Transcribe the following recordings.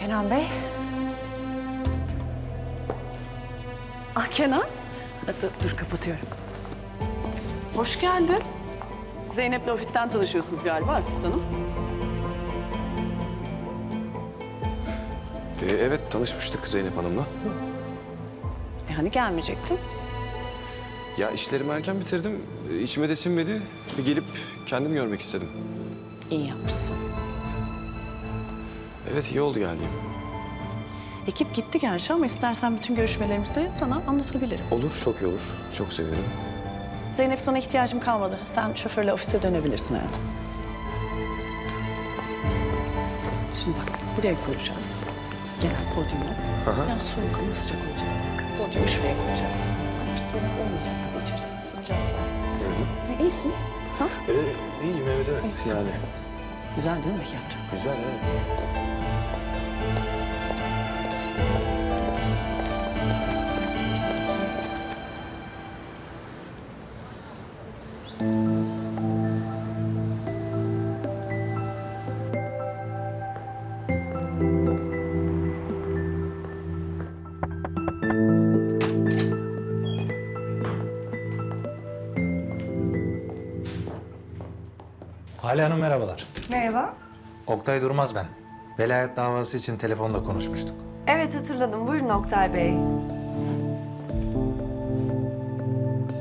Kenan Bey. Ah Kenan. Dur, dur kapatıyorum. Hoş geldin. Zeynep'le ofisten tanışıyorsunuz galiba asistanım. Ee, evet tanışmıştık Zeynep Hanım'la. E hani gelmeyecektin? Ya işlerimi erken bitirdim. İçime de sinmedi. Bir gelip kendim görmek istedim. İyi yapmışsın. Evet iyi oldu geldiğim. Ekip gitti gerçi ama istersen bütün görüşmelerimizi sana anlatabilirim. Olur çok iyi olur. Çok sevinirim. Zeynep sana ihtiyacım kalmadı. Sen şoförle ofise dönebilirsin hayatım. Şimdi bak buraya koyacağız. Genel podyumu. Aha. Biraz soğuk ama sıcak olacak. Bak podyumu şuraya koyacağız. Bu kadar soğuk olmayacak tabii içerisinde ısınacağız falan. E, iyisin. Ha? Ee, iyiyim evet evet. Yani Güzel değil mi Bekar? güzel evet. Hale Hanım merhabalar. Merhaba. Oktay Durmaz ben. Velayet davası için telefonda konuşmuştuk. Evet hatırladım. Buyurun Oktay Bey.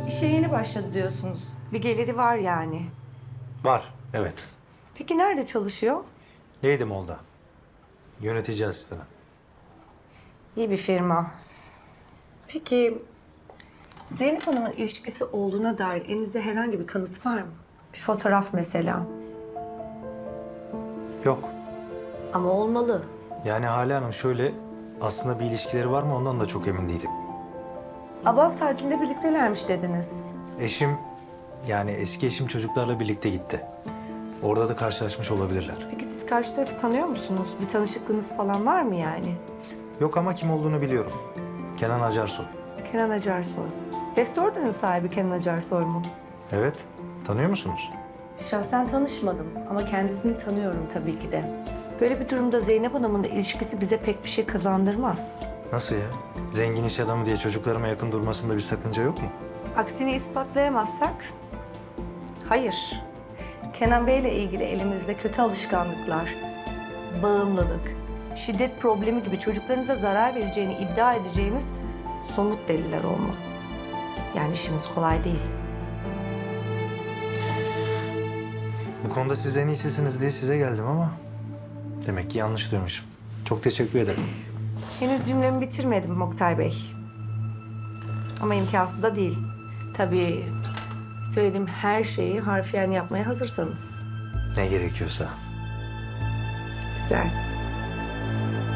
İşe yeni başladı diyorsunuz. Bir geliri var yani. Var, evet. Peki nerede çalışıyor? Lady Mall'da. Yönetici asistanı. İyi bir firma. Peki Zeynep Hanım'ın ilişkisi olduğuna dair elinizde herhangi bir kanıt var mı? Bir fotoğraf mesela. Yok. Ama olmalı. Yani Hale Hanım şöyle, aslında bir ilişkileri var mı ondan da çok emin değilim. Abant tatilinde birliktelermiş dediniz. Eşim, yani eski eşim çocuklarla birlikte gitti. Orada da karşılaşmış olabilirler. Peki siz karşı tarafı tanıyor musunuz? Bir tanışıklığınız falan var mı yani? Yok ama kim olduğunu biliyorum. Kenan Acarsoy. Kenan Acarsoy. Restoranın sahibi Kenan Acarsoy mu? Evet, tanıyor musunuz? Şahsen tanışmadım ama kendisini tanıyorum tabii ki de. Böyle bir durumda Zeynep Hanım'ın ilişkisi bize pek bir şey kazandırmaz. Nasıl ya? Zengin iş adamı diye çocuklarıma yakın durmasında bir sakınca yok mu? Aksini ispatlayamazsak, hayır. Kenan Bey'le ilgili elimizde kötü alışkanlıklar, bağımlılık, şiddet problemi gibi çocuklarınıza zarar vereceğini iddia edeceğimiz somut deliller olmalı. Yani işimiz kolay değil. Bu konuda siz en iyisisiniz diye size geldim ama... Demek ki yanlış duymuşum. Çok teşekkür ederim. Henüz cümlemi bitirmedim Oktay Bey. Ama imkansız da değil. Tabii söylediğim her şeyi harfiyen yapmaya hazırsanız. Ne gerekiyorsa. Güzel.